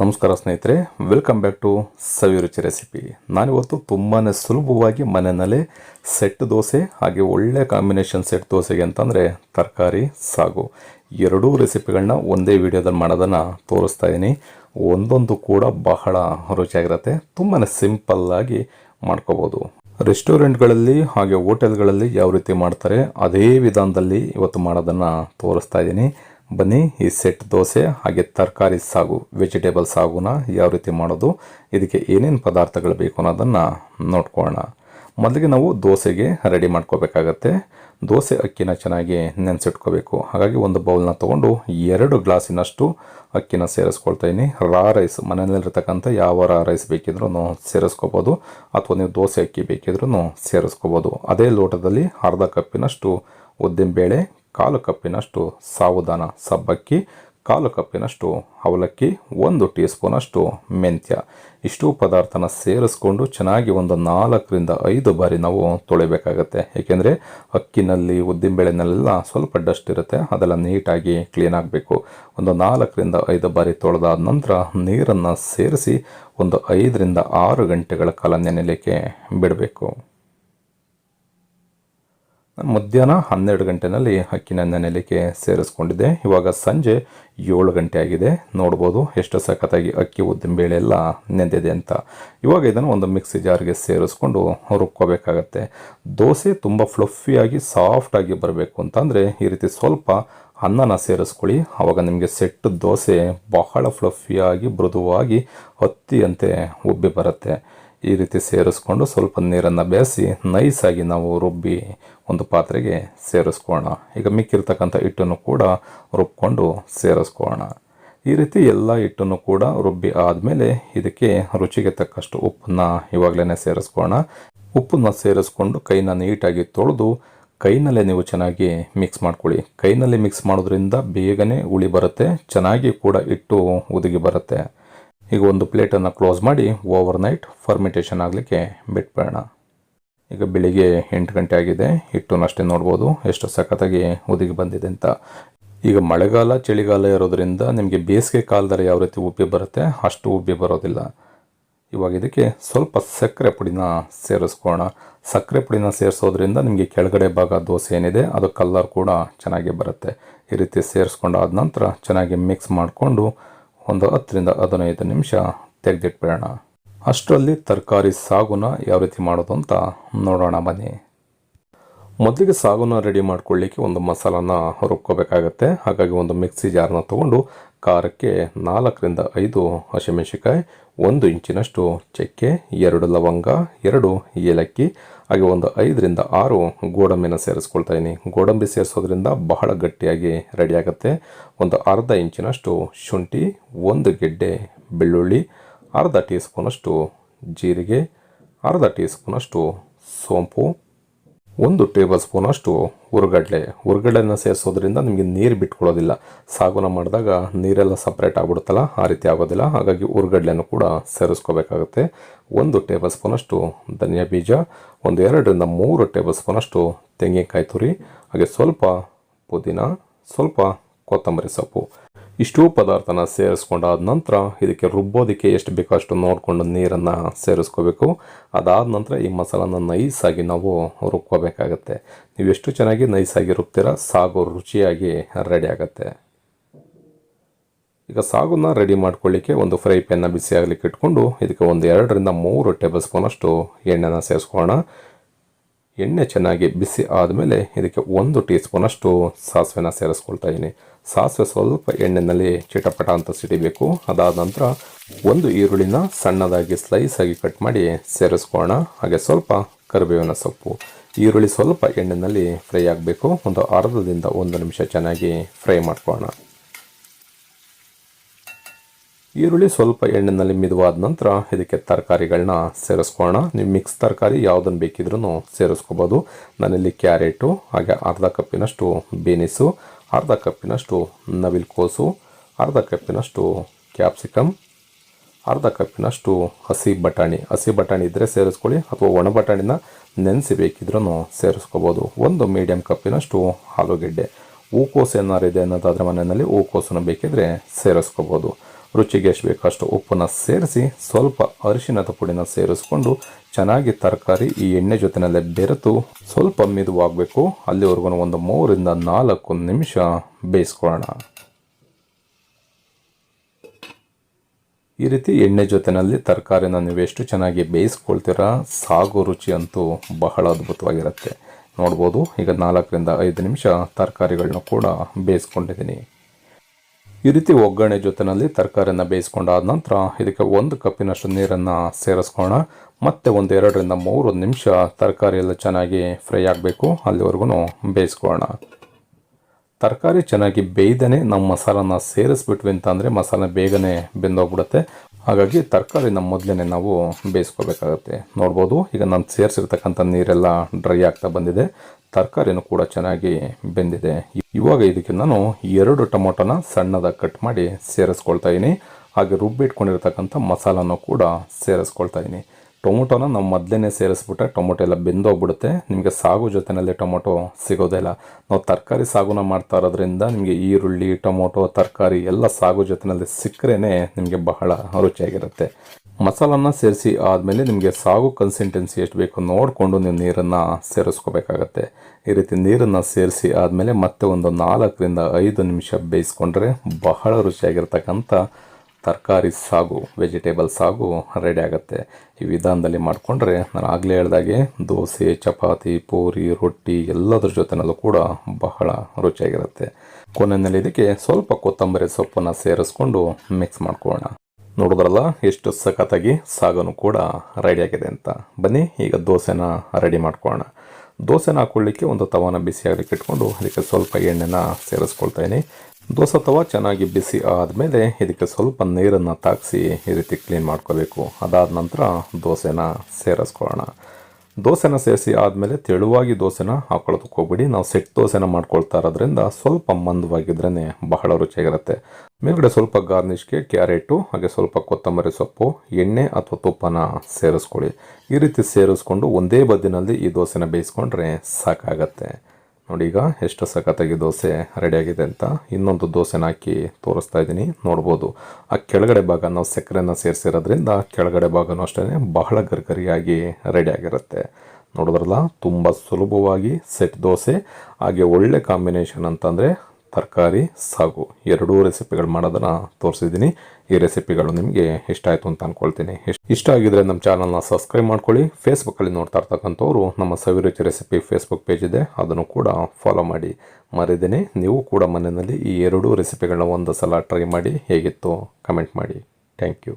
ನಮಸ್ಕಾರ ಸ್ನೇಹಿತರೆ welcome back to Saviruchi recipe ನಾನಿವತ್ತು ತುಂಬಾ ಸುಲಭವಾಗಿ ಮನೆಯಲ್ಲೇ ಸೆಟ್ ದೋಸೆ, ಹಾಗೆ ಒಳ್ಳೆ ಕಾಂಬಿನೇಷನ್ ಸೆಟ್ ದೋಸೆಗೆ ಅಂತಂದರೆ ತರಕಾರಿ, ಸಾಗು. ಎರಡೂ ರೆಸಿಪಿಗಳನ್ನ ಒಂದೇ ವಿಡಿಯೋದಲ್ಲಿ ಮಾಡೋದನ್ನು ತೋರಿಸ್ತಾ ಇದ್ದೀನಿ ಒಂದೊಂದು ಕೂಡ ಬಹಳ ರುಚಿಯಾಗಿರುತ್ತೆ. ತುಂಬಾ ಸಿಂಪಲ್ಲಾಗಿ ಮಾಡ್ಕೋಬೋದು. ರೆಸ್ಟೋರೆಂಟ್ಗಳಲ್ಲಿ ಹಾಗೆ ಹೋಟೆಲ್ಗಳಲ್ಲಿ ಯಾವ ರೀತಿ ಮಾಡ್ತಾರೆ, ಅದೇ ವಿಧಾನದಲ್ಲಿ ಇವತ್ತು ಮಾಡೋದನ್ನು ತೋರಿಸ್ತಾ ಇದ್ದೀನಿ ಬನ್ನಿ, ಈ ಸೆಟ್ ದೋಸೆ, ಹಾಗೆ ತರಕಾರಿ ಸಾಗು ವೆಜಿಟೇಬಲ್ ಸಾಗುನ ಯಾವ ರೀತಿ ಮಾಡೋದು, ಇದಕ್ಕೆ ಏನೇನು ಪದಾರ್ಥಗಳು ಬೇಕು ಅನ್ನೋದನ್ನು ನೋಡ್ಕೊಳ್ಳೋಣ. ಮೊದಲಿಗೆ ನಾವು ದೋಸೆಗೆ ರೆಡಿ ಮಾಡ್ಕೋಬೇಕಾಗತ್ತೆ. ದೋಸೆ ಅಕ್ಕಿನ ಚೆನ್ನಾಗಿ ನೆನೆಸಿಟ್ಕೋಬೇಕು. ಹಾಗಾಗಿ ಒಂದು ಬೌಲ್ನ ತೊಗೊಂಡು ಎರಡು ಗ್ಲಾಸಿನಷ್ಟು ಅಕ್ಕಿನ ಸೇರಿಸ್ಕೊಳ್ತಾ ಇದ್ದೀನಿ ರಾ ರೈಸ್, ಮನೆಯಲ್ಲಿರ್ತಕ್ಕಂಥ ಯಾವ ರಾ ರೈಸ್ ಬೇಕಿದ್ರೂ ಸೇರಿಸ್ಕೋಬೋದು, ಅಥವಾ ನೀವು ದೋಸೆ ಅಕ್ಕಿ ಬೇಕಿದ್ರೂ ಸೇರಿಸ್ಕೋಬೋದು. ಅದೇ ಲೋಟದಲ್ಲಿ ಅರ್ಧ ಕಪ್ಪಿನಷ್ಟು ಉದ್ದಿನಬೇಳೆ ಕಾಲು ಕಪ್ಪಿನಷ್ಟು ಸಾವುದಾನ ಸಬ್ಬಕ್ಕಿ, ಕಾಲು ಕಪ್ಪಿನಷ್ಟು ಅವಲಕ್ಕಿ, ಒಂದು ಟೀ ಸ್ಪೂನಷ್ಟು ಮೆಂತ್ಯ. ಇಷ್ಟು ಪದಾರ್ಥನ ಸೇರಿಸ್ಕೊಂಡು ಚೆನ್ನಾಗಿ ಒಂದು ನಾಲ್ಕರಿಂದ ಐದು ಬಾರಿ ನಾವು ತೊಳಿಬೇಕಾಗತ್ತೆ. ಏಕೆಂದರೆ ಅಕ್ಕಿನಲ್ಲಿ ಉದ್ದಿನಬೇಳೆನಲ್ಲೆಲ್ಲ ಸ್ವಲ್ಪ ಡಸ್ಟ್ ಇರುತ್ತೆ, ಅದೆಲ್ಲ ನೀಟಾಗಿ ಕ್ಲೀನ್ ಆಗಬೇಕು. ಒಂದು ನಾಲ್ಕರಿಂದ ಐದು ಬಾರಿ ತೊಳೆದಾದ ನಂತರ ನೀರನ್ನು ಸೇರಿಸಿ ಒಂದು ಐದರಿಂದ ಆರು ಗಂಟೆಗಳ ಕಾಲ ನೆನೆಯಲಿಕ್ಕೆ ಬಿಡಬೇಕು. ಮಧ್ಯಾಹ್ನ ಹನ್ನೆರಡು ಗಂಟೆನಲ್ಲಿ ಅಕ್ಕಿನ ನೆನೆಲಿಕೆ ಸೇರಿಸ್ಕೊಂಡಿದ್ದೆ. ಇವಾಗ ಸಂಜೆ ಏಳು ಗಂಟೆ ಆಗಿದೆ. ನೋಡ್ಬೋದು ಎಷ್ಟು ಸಖತ್ತಾಗಿ ಅಕ್ಕಿ ಉದ್ದಿನ ಬೇಳೆ ಎಲ್ಲ ನೆಂದಿದೆ ಅಂತ. ಇವಾಗ ಇದನ್ನು ಒಂದು ಮಿಕ್ಸಿ ಜಾರ್ಗೆ ಸೇರಿಸ್ಕೊಂಡು ರುಬ್ಕೋಬೇಕಾಗತ್ತೆ. ದೋಸೆ ತುಂಬ ಫ್ಲಫಿಯಾಗಿ ಸಾಫ್ಟಾಗಿ ಬರಬೇಕು ಅಂತಂದರೆ ಈ ರೀತಿ ಸ್ವಲ್ಪ ಅನ್ನನ ಸೇರಿಸ್ಕೊಳ್ಳಿ. ಆವಾಗ ನಿಮಗೆ ಸೆಟ್ ದೋಸೆ ಬಹಳ ಫ್ಲಫಿಯಾಗಿ ಮೃದುವಾಗಿ ಹತ್ತಿಯಂತೆ ಉಬ್ಬಿ ಬರುತ್ತೆ. ಈ ರೀತಿ ಸೇರಿಸ್ಕೊಂಡು ಸ್ವಲ್ಪ ನೀರನ್ನು ಬೇಯಿಸಿ ನೈಸಾಗಿ ನಾವು ರುಬ್ಬಿ ಒಂದು ಪಾತ್ರೆಗೆ ಸೇರಿಸ್ಕೊಳ್ಳೋಣ. ಈಗ ಮಿಕ್ಕಿರ್ತಕ್ಕಂಥ ಹಿಟ್ಟನ್ನು ಕೂಡ ರುಬ್ಕೊಂಡು ಸೇರಿಸ್ಕೊಳ್ಳೋಣ. ಈ ರೀತಿ ಎಲ್ಲ ಹಿಟ್ಟನ್ನು ಕೂಡ ರುಬ್ಬಿ ಆದಮೇಲೆ ಇದಕ್ಕೆ ರುಚಿಗೆ ತಕ್ಕಷ್ಟು ಉಪ್ಪನ್ನ ಇವಾಗಲೇ ಸೇರಿಸ್ಕೊಳ್ಳೋಣ. ಉಪ್ಪನ್ನು ಸೇರಿಸ್ಕೊಂಡು ಕೈನ ನೀಟಾಗಿ ತೊಳೆದು ಕೈನಲ್ಲೇ ನೀವು ಚೆನ್ನಾಗಿ ಮಿಕ್ಸ್ ಮಾಡ್ಕೊಳ್ಳಿ. ಕೈನಲ್ಲಿ ಮಿಕ್ಸ್ ಮಾಡೋದ್ರಿಂದ ಬೇಗನೆ ಉಳಿ ಬರುತ್ತೆ, ಚೆನ್ನಾಗಿ ಕೂಡ ಇಟ್ಟು ಉದುಗಿ ಬರುತ್ತೆ. ಈಗ ಒಂದು ಪ್ಲೇಟನ್ನು ಕ್ಲೋಸ್ ಮಾಡಿ ಓವರ್ ನೈಟ್ ಫರ್ಮಿಟೇಷನ್ ಆಗಲಿಕ್ಕೆ ಬಿಟ್ಬೇಡ ಈಗ ಬೆಳಿಗ್ಗೆ ಎಂಟು ಗಂಟೆ ಆಗಿದೆ ಹಿಟ್ಟುನಷ್ಟೇ ನೋಡ್ಬೋದು, ಎಷ್ಟು ಸಖತ್ತಾಗಿ ಉದುಗಿ ಬಂದಿದೆ ಅಂತ. ಈಗ ಮಳೆಗಾಲ, ಚಳಿಗಾಲ ಇರೋದರಿಂದ ನಿಮಗೆ ಬೇಸಿಗೆ ಕಾಲದಲ್ಲಿ ಯಾವ ರೀತಿ ಉಬ್ಬಿ ಬರುತ್ತೆ, ಅಷ್ಟು ಉಬ್ಬಿ ಬರೋದಿಲ್ಲ. ಇವಾಗ ಇದಕ್ಕೆ ಸ್ವಲ್ಪ ಸಕ್ಕರೆ ಪುಡಿನ ಸೇರಿಸ್ಕೋಣ ಸಕ್ಕರೆ ಪುಡಿನ ಸೇರಿಸೋದ್ರಿಂದ ನಿಮಗೆ ಕೆಳಗಡೆ ಭಾಗ ದೋಸೆ ಏನಿದೆ, ಅದು ಕಲ್ಲರ್ ಕೂಡ ಚೆನ್ನಾಗಿ ಬರುತ್ತೆ. ಈ ರೀತಿ ಸೇರಿಸ್ಕೊಂಡಾದ ನಂತರ ಚೆನ್ನಾಗಿ ಮಿಕ್ಸ್ ಮಾಡಿಕೊಂಡು ಒಂದು ಹತ್ತರಿಂದ ಹದಿನೈದು ನಿಮಿಷ ತೆಗೆದಿಟ್ಬಿಡೋಣ. ಅಷ್ಟರಲ್ಲಿ ತರಕಾರಿ ಸಾಗುನ ಯಾವ ರೀತಿ ಮಾಡೋದು ಅಂತ ನೋಡೋಣ ಬನ್ನಿ. ಮೊದಲಿಗೆ ಸಾಗುನ ರೆಡಿ ಮಾಡ್ಕೊಳ್ಳಿಕ್ಕೆ ಒಂದು ಮಸಾಲಾನ ರುಬ್ಕೋಬೇಕಾಗತ್ತೆ. ಹಾಗಾಗಿ ಒಂದು ಮಿಕ್ಸಿ ಜಾರನ್ನ ತೊಗೊಂಡು ಖಾರಕ್ಕೆ ನಾಲ್ಕರಿಂದ ಐದು ಹಸಿಮೆಣಸಿಕಾಯಿ ಒಂದು ಇಂಚಿನಷ್ಟು ಚಕ್ಕೆ, ಎರಡು ಲವಂಗ, ಎರಡು ಏಲಕ್ಕಿ, ಹಾಗೆ ಒಂದು ಐದರಿಂದ ಆರು ಗೋಡಂಬಿನ ಸೇರಿಸ್ಕೊಳ್ತಾ ಇದ್ದೀನಿ ಗೋಡಂಬಿ ಸೇರಿಸೋದ್ರಿಂದ ಬಹಳ ಗಟ್ಟಿಯಾಗಿ ರೆಡಿಯಾಗುತ್ತೆ ಒಂದು ಅರ್ಧ ಇಂಚಿನಷ್ಟು ಶುಂಠಿ, ಒಂದು ಗೆಡ್ಡೆ ಬೆಳ್ಳುಳ್ಳಿ, ಅರ್ಧ ಟೀ ಸ್ಪೂನಷ್ಟು ಜೀರಿಗೆ, ಅರ್ಧ ಟೀ ಸ್ಪೂನಷ್ಟು ಸೋಂಪು ಒಂದು ಟೇಬಲ್ ಸ್ಪೂನಷ್ಟು ಹುರ್ಗಡ್ಲೆ ಹುರ್ಗಡ್ಲೆನ ಸೇರಿಸೋದ್ರಿಂದ ನಿಮಗೆ ನೀರು ಬಿಟ್ಕೊಳ್ಳೋದಿಲ್ಲ ಸಾಗುನ ಮಾಡಿದಾಗ ನೀರೆಲ್ಲ ಸಪ್ರೇಟ್ ಆಗ್ಬಿಡುತ್ತಲ್ಲ, ಆ ರೀತಿ ಆಗೋದಿಲ್ಲ. ಹಾಗಾಗಿ ಹುರ್ಗಡ್ಲೆನೂ ಕೂಡ ಸೇರಿಸ್ಕೋಬೇಕಾಗುತ್ತೆ. ಒಂದು ಟೇಬಲ್ ಸ್ಪೂನಷ್ಟು ಧನಿಯಾ ಬೀಜ, ಒಂದು ಎರಡರಿಂದ ಮೂರು ಟೇಬಲ್ ಸ್ಪೂನಷ್ಟು ತೆಂಗಿನಕಾಯಿ ತುರಿ, ಹಾಗೆ ಸ್ವಲ್ಪ ಪುದೀನ, ಸ್ವಲ್ಪ ಕೊತ್ತಂಬರಿ ಸೊಪ್ಪು. ಇಷ್ಟೂ ಪದಾರ್ಥನ ಸೇರಿಸ್ಕೊಂಡಾದ ನಂತರ ಇದಕ್ಕೆ ರುಬ್ಬೋದಕ್ಕೆ ಎಷ್ಟು ಬೇಕೋ ಅಷ್ಟು ನೋಡಿಕೊಂಡು ನೀರನ್ನು ಸೇರಿಸ್ಕೋಬೇಕು. ಅದಾದ ನಂತರ ಈ ಮಸಾಲನ ನೈಸಾಗಿ ನಾವು ರುಬ್ಕೋಬೇಕಾಗತ್ತೆ. ನೀವು ಎಷ್ಟು ಚೆನ್ನಾಗಿ ನೈಸಾಗಿ ರುಬ್ತೀರ, ಸಾಗು ರುಚಿಯಾಗಿ ರೆಡಿ ಆಗುತ್ತೆ. ಈಗ ಸಾಗುನ ರೆಡಿ ಮಾಡ್ಕೊಳ್ಳಿಕ್ಕೆ ಒಂದು ಫ್ರೈ ಪ್ಯಾನ್ನ ಬಿಸಿ ಆಗಲಿಕ್ಕೆ ಇಟ್ಕೊಂಡು ಇದಕ್ಕೆ ಒಂದು ಎರಡರಿಂದ ಮೂರು ಟೇಬಲ್ ಸ್ಪೂನಷ್ಟು ಎಣ್ಣೆನ ಸೇರಿಸ್ಕೊಳ್ಳೋಣ. ಎಣ್ಣೆ ಚೆನ್ನಾಗಿ ಬಿಸಿ ಆದಮೇಲೆ ಇದಕ್ಕೆ ಒಂದು ಟೀ ಸ್ಪೂನಷ್ಟು ಸಾಸಿವೆನ ಸೇರಿಸ್ಕೊಳ್ತಾ ಇದ್ದೀನಿ ಸಾಸಿವೆ ಸ್ವಲ್ಪ ಎಣ್ಣೆಯಲ್ಲಿ ಚಿಟಪಟ ಅಂತ ಸಿಡಿಬೇಕು. ಅದಾದ ನಂತರ ಒಂದು ಈರುಳ್ಳಿನ ಸಣ್ಣದಾಗಿ ಸ್ಲೈಸ್ ಆಗಿ ಕಟ್ ಮಾಡಿ ಸೇರಿಸ್ಕೊಳ್ಳೋಣ. ಹಾಗೆ ಸ್ವಲ್ಪ ಕರಿಬೇವಿನ ಸೊಪ್ಪು. ಈರುಳ್ಳಿ ಸ್ವಲ್ಪ ಎಣ್ಣೆಯಲ್ಲಿ ಫ್ರೈ ಆಗಬೇಕು. ಒಂದು ಅರ್ಧದಿಂದ ಒಂದು ನಿಮಿಷ ಚೆನ್ನಾಗಿ ಫ್ರೈ ಮಾಡ್ಕೋಣ ಈರುಳ್ಳಿ ಸ್ವಲ್ಪ ಎಣ್ಣೆನಲ್ಲಿ ಮಿದುವಾದ ನಂತರ ಇದಕ್ಕೆ ತರಕಾರಿಗಳನ್ನ ಸೇರಿಸ್ಕೊಳ್ಳೋಣ. ನೀವು ಮಿಕ್ಸ್ ತರಕಾರಿ ಯಾವುದನ್ನು ಬೇಕಿದ್ರೂ ಸೇರಿಸ್ಕೋಬೋದು. ನಾನಿಲ್ಲಿ ಕ್ಯಾರೆಟು, ಹಾಗೆ ಅರ್ಧ ಕಪ್ಪಿನಷ್ಟು ಬೇನಿಸು. ಅರ್ಧ ಕಪ್ಪಿನಷ್ಟು ನವಿಲ್ ಕೋಸು, ಅರ್ಧ ಕಪ್ಪಿನಷ್ಟು ಕ್ಯಾಪ್ಸಿಕಮ್, ಅರ್ಧ ಕಪ್ಪಿನಷ್ಟು ಹಸಿ ಬಟಾಣಿ. ಹಸಿ ಬಟಾಣಿ ಇದ್ದರೆ ಸೇರಿಸ್ಕೊಳ್ಳಿ ಅಥವಾ ಒಣ ಬಟಾಣಿನ ನೆನೆಸಿ ಬೇಕಿದ್ರೂ ಸೇರಿಸ್ಕೋಬೋದು. ಒಂದು ಮೀಡಿಯಮ್ ಕಪ್ಪಿನಷ್ಟು ಆಲೂಗೆಡ್ಡೆ. ಹೂಕೋಸು ಏನಾರು ಇದೆ ಅನ್ನೋದಾದ್ರೆ ಮನೆಯಲ್ಲಿ ಹೂಕೋಸನ್ನು ಬೇಕಿದ್ರೆ ಸೇರಿಸ್ಕೋಬೋದು. ರುಚಿಗೆ ಎಷ್ಟು ಬೇಕಷ್ಟು ಉಪ್ಪನ್ನು ಸೇರಿಸಿ ಸ್ವಲ್ಪ ಅರಿಶಿನದ ಪುಡಿನ ಸೇರಿಸ್ಕೊಂಡು ಚೆನ್ನಾಗಿ ತರಕಾರಿ ಈ ಎಣ್ಣೆ ಜೊತೆನಲ್ಲೇ ಬೆರೆತು ಸ್ವಲ್ಪ ಮಿದುವಾಗಬೇಕು. ಅಲ್ಲಿವರೆಗೂ ಒಂದು ಮೂರಿಂದ ನಾಲ್ಕು ನಿಮಿಷ ಬೇಯಿಸ್ಕೊಳ್ಳೋಣ. ಈ ರೀತಿ ಎಣ್ಣೆ ಜೊತೆನಲ್ಲಿ ತರಕಾರಿನ ನೀವು ಎಷ್ಟು ಚೆನ್ನಾಗಿ ಬೇಯಿಸ್ಕೊಳ್ತೀರಾ ಸಾಗು ರುಚಿ ಅಂತೂ ಬಹಳ ಅದ್ಭುತವಾಗಿರುತ್ತೆ. ನೋಡ್ಬೋದು, ಈಗ ನಾಲ್ಕರಿಂದ ಐದು ನಿಮಿಷ ತರಕಾರಿಗಳನ್ನ ಕೂಡ ಬೇಯಿಸ್ಕೊಂಡಿದ್ದೀನಿ. ಈ ರೀತಿ ಒಗ್ಗರಣೆ ಜೊತೆನಲ್ಲಿ ತರಕಾರಿಯನ್ನು ಬೇಯಿಸ್ಕೊಂಡಾದ ನಂತರ ಇದಕ್ಕೆ ಒಂದು ಕಪ್ಪಿನಷ್ಟು ನೀರನ್ನು ಸೇರಿಸ್ಕೊಳ್ಳೋಣ. ಮತ್ತೆ ಒಂದು ಎರಡರಿಂದ ಮೂರು ನಿಮಿಷ ತರಕಾರಿ ಎಲ್ಲ ಚೆನ್ನಾಗಿ ಫ್ರೈ ಆಗಬೇಕು. ಅಲ್ಲಿವರೆಗೂ ಬೇಯಿಸ್ಕೊಳ್ಳೋಣ. ತರಕಾರಿ ಚೆನ್ನಾಗಿ ಬೇಯ್ದೇ ನಾವು ಮಸಾಲನ ಸೇರಿಸ್ಬಿಟ್ವಿ ಅಂತಂದರೆ ಮಸಾಲೆ ಬೇಗನೆ ಬೆಂದೋಗ್ಬಿಡುತ್ತೆ. ಹಾಗಾಗಿ ತರಕಾರಿನ ಮೊದಲೇ ನಾವು ಬೇಯಿಸ್ಕೋಬೇಕಾಗತ್ತೆ. ನೋಡ್ಬೋದು, ಈಗ ನಾನು ಸೇರಿಸಿರ್ತಕ್ಕಂಥ ನೀರೆಲ್ಲ ಡ್ರೈ ಆಗ್ತಾ ಬಂದಿದೆ. ತರಕಾರಿನೂ ಕೂಡ ಚೆನ್ನಾಗಿ ಬೆಂದಿದೆ. ಇವಾಗ ಇದಕ್ಕೆ ನಾನು ಎರಡು ಟೊಮೊಟೊನ ಸಣ್ಣದಾಗಿ ಕಟ್ ಮಾಡಿ ಸೇರಿಸ್ಕೊಳ್ತಾ ಇದ್ದೀನಿ ಹಾಗೆ ರುಬ್ಬಿಟ್ಕೊಂಡಿರ್ತಕ್ಕಂಥ ಮಸಾಲನೂ ಕೂಡ ಸೇರಿಸ್ಕೊಳ್ತಾ ಇದ್ದೀನಿ ಟೊಮೊಟೊನ ನಾವು ಮೊದಲೇ ಸೇರಿಸ್ಬಿಟ್ರೆ ಟೊಮೊಟೊ ಎಲ್ಲ ಬೆಂದೋಗ್ಬಿಡುತ್ತೆ. ನಿಮಗೆ ಸಾಗು ಜೊತೆಯಲ್ಲಿ ಟೊಮೊಟೊ ಸಿಗೋದಿಲ್ಲ ನಾವು ತರಕಾರಿ ಸಾಗುನ ಮಾಡ್ತಾ ಇರೋದ್ರಿಂದ ನಿಮಗೆ ಈರುಳ್ಳಿ, ಟೊಮೊಟೊ, ತರಕಾರಿ ಎಲ್ಲ ಸಾಗು ಜೊತೆಯಲ್ಲಿ ಸಿಕ್ಕರೇ ನಿಮಗೆ ಬಹಳ ರುಚಿಯಾಗಿರುತ್ತೆ. ಮಸಾಲನ್ನ ಸೇರಿಸಿ ಆದಮೇಲೆ ನಿಮಗೆ ಸಾಗು ಕನ್ಸಿಸ್ಟೆನ್ಸಿ ಎಷ್ಟು ಬೇಕು ನೋಡಿಕೊಂಡು ನೀವು ನೀರನ್ನು ಸೇರಿಸ್ಕೋಬೇಕಾಗತ್ತೆ. ಈ ರೀತಿ ನೀರನ್ನು ಸೇರಿಸಿ ಆದಮೇಲೆ ಮತ್ತೆ ಒಂದು ನಾಲ್ಕರಿಂದ ಐದು ನಿಮಿಷ ಬೇಯಿಸ್ಕೊಂಡ್ರೆ ಬಹಳ ರುಚಿಯಾಗಿರ್ತಕ್ಕಂಥ ತರಕಾರಿ ಸಾಗು ವೆಜಿಟೇಬಲ್ ಸಾಗು ರೆಡಿ ಆಗುತ್ತೆ. ಈ ವಿಧಾನದಲ್ಲಿ ಮಾಡಿಕೊಂಡ್ರೆ ನಾನು ಆಗಲೇ ಹೇಳ್ದಾಗೆ ದೋಸೆ, ಚಪಾತಿ, ಪೂರಿ, ರೊಟ್ಟಿ ಎಲ್ಲದ್ರ ಜೊತೆನಲ್ಲೂ ಕೂಡ ಬಹಳ ರುಚಿಯಾಗಿರುತ್ತೆ. ಕೊನೆಯಲ್ಲಿ ಇದಕ್ಕೆ ಸ್ವಲ್ಪ ಕೊತ್ತಂಬರಿ ಸೊಪ್ಪನ್ನು ಸೇರಿಸ್ಕೊಂಡು ಮಿಕ್ಸ್ ಮಾಡ್ಕೊಳ್ಳೋಣ. ನೋಡಿದ್ರಲ್ಲ, ಎಷ್ಟು ಸಖತ್ತಾಗಿ ಸಾಗನು ಕೂಡ ರೆಡಿಯಾಗಿದೆ ಅಂತ. ಬನ್ನಿ, ಈಗ ದೋಸೆನ ರೆಡಿ ಮಾಡ್ಕೊಳ್ಳೋಣ. ದೋಸೆನ ಹಾಕೊಳ್ಳಿಕ್ಕೆ ಒಂದು ತವಾನ ಬಿಸಿ ಆಗಲಿಕ್ಕೆ ಇಟ್ಕೊಂಡು ಅದಕ್ಕೆ ಸ್ವಲ್ಪ ಎಣ್ಣೆನ ಸೇರಿಸ್ಕೊಳ್ತಾ ಇದ್ದೀನಿ ದೋಸೆ ತವ ಚೆನ್ನಾಗಿ ಬಿಸಿ ಆದಮೇಲೆ ಇದಕ್ಕೆ ಸ್ವಲ್ಪ ನೀರನ್ನು ತಾಗಿಸಿ ಈ ರೀತಿ ಕ್ಲೀನ್ ಮಾಡ್ಕೋಬೇಕು. ಅದಾದ ನಂತರ ದೋಸೆನ ಸೇರಿಸ್ಕೊಳ್ಳೋಣ. ದೋಸೆನ ಸೇರಿಸಿ ಆದಮೇಲೆ ತೆಳುವಾಗಿ ದೋಸೆನ ಹಾಕೊಳ್ಳೋದಕ್ಕೆ ಹೋಗ್ಬಿಡಿ. ನಾವು ಸೆಟ್ ದೋಸೆನ ಮಾಡ್ಕೊಳ್ತಾ ಇರೋದ್ರಿಂದ ಸ್ವಲ್ಪ ಮಂದವಾಗಿದ್ರೇ ಬಹಳ ರುಚಿಯಾಗಿರುತ್ತೆ. ಮೇಲ್ಗಡೆ ಸ್ವಲ್ಪ ಗಾರ್ನಿಷ್ಗೆ ಕ್ಯಾರೆಟು, ಹಾಗೆ ಸ್ವಲ್ಪ ಕೊತ್ತಂಬರಿ ಸೊಪ್ಪು, ಎಣ್ಣೆ ಅಥವಾ ತುಪ್ಪನ ಸೇರಿಸ್ಕೊಳ್ಳಿ. ಈ ರೀತಿ ಸೇರಿಸ್ಕೊಂಡು ಒಂದೇ ಬದಿನಲ್ಲಿ ಈ ದೋಸೆನ ಬೇಯಿಸ್ಕೊಂಡ್ರೆ ಸಾಕಾಗತ್ತೆ. ನೋಡಿ ಈಗ ಎಷ್ಟು ಸಖತ್ತಾಗಿ ದೋಸೆ ರೆಡಿಯಾಗಿದೆ ಅಂತ ಇನ್ನೊಂದು ದೋಸೆನ ಹಾಕಿ ತೋರಿಸ್ತಾ ಇದ್ದೀನಿ. ನೋಡ್ಬೋದು. ಆ ಕೆಳಗಡೆ ಭಾಗ ನಾವು ಸಕ್ಕರೆನ ಸೇರಿಸಿರೋದ್ರಿಂದ ಕೆಳಗಡೆ ಭಾಗನೂ ಅಷ್ಟೇ ಬಹಳ ಗರ್ಗರಿಯಾಗಿ ರೆಡಿಯಾಗಿರುತ್ತೆ. ನೋಡಿದ್ರಲ್ಲ, ತುಂಬ ಸುಲಭವಾಗಿ ಸೆಟ್ ದೋಸೆ, ಹಾಗೆ ಒಳ್ಳೆ ಕಾಂಬಿನೇಷನ್ ಅಂತಂದರೆ ತರಕಾರಿ, ಸಾಗು. ಎರಡೂ ರೆಸಿಪಿಗಳು ಮಾಡೋದನ್ನು ತೋರಿಸಿದ್ದೀನಿ. ಈ ರೆಸಿಪಿಗಳು ನಿಮಗೆ ಇಷ್ಟ ಆಯಿತು ಅಂತ ಅಂದ್ಕೊಳ್ತೀನಿ ಇಷ್ಟ ಆಗಿದ್ರೆ ನಮ್ಮ ಚಾನಲ್ನ ಸಬ್ಸ್ಕ್ರೈಬ್ ಮಾಡ್ಕೊಳ್ಳಿ. ಫೇಸ್ಬುಕ್ಕಲ್ಲಿ ನೋಡ್ತಾ ಇರ್ತಕ್ಕಂಥವ್ರು ನಮ್ಮ ಸವಿರುಚಿ ರೆಸಿಪಿ ಫೇಸ್ಬುಕ್ ಪೇಜ್ ಇದೆ. ಅದನ್ನು ಕೂಡ ಫಾಲೋ ಮಾಡಿ. ಮರಿದೇನೆ, ನೀವು ಕೂಡ ಮನೆಯಲ್ಲಿ ಈ ಎರಡೂ ರೆಸಿಪಿಗಳನ್ನ ಒಂದು ಸಲ ಟ್ರೈ ಮಾಡಿ. ಹೇಗಿತ್ತು? ಕಮೆಂಟ್ ಮಾಡಿ. Thank you